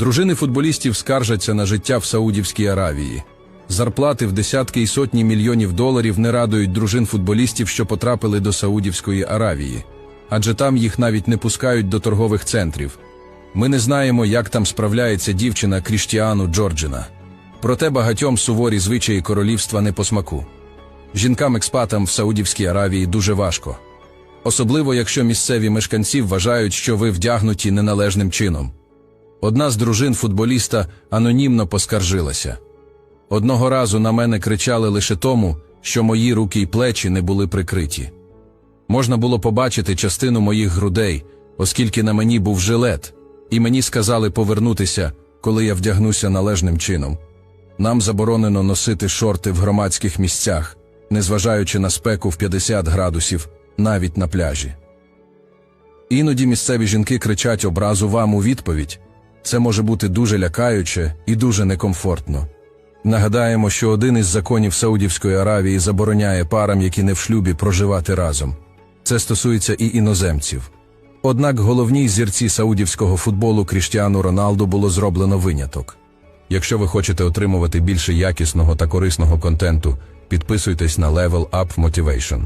Дружини футболістів скаржаться на життя в Саудівській Аравії. Зарплати в десятки і сотні мільйонів доларів не радують дружин футболістів, що потрапили до Саудівської Аравії, адже там їх навіть не пускають до торгових центрів. Ми не знаємо, як там справляється дівчина Кріштіану Джорджина. Проте багатьом суворі звичаї королівства не по смаку. Жінкам-експатам в Саудівській Аравії дуже важко. Особливо, якщо місцеві мешканці вважають, що ви вдягнуті неналежним чином. Одна з дружин футболіста анонімно поскаржилася. Одного разу на мене кричали лише тому, що мої руки й плечі не були прикриті. Можна було побачити частину моїх грудей, оскільки на мені був жилет, і мені сказали повернутися, коли я вдягнуся належним чином. Нам заборонено носити шорти в громадських місцях, незважаючи на спеку в 50 градусів, навіть на пляжі. Іноді місцеві жінки кричать образу вам у відповідь. Це може бути дуже лякаюче і дуже некомфортно. Нагадаємо, що один із законів Саудівської Аравії забороняє парам, які не в шлюбі, проживати разом. Це стосується і іноземців. Однак головній зірці саудівського футболу Кріштіану Роналду було зроблено виняток. Якщо ви хочете отримувати більше якісного та корисного контенту, підписуйтесь на Level Up Motivation.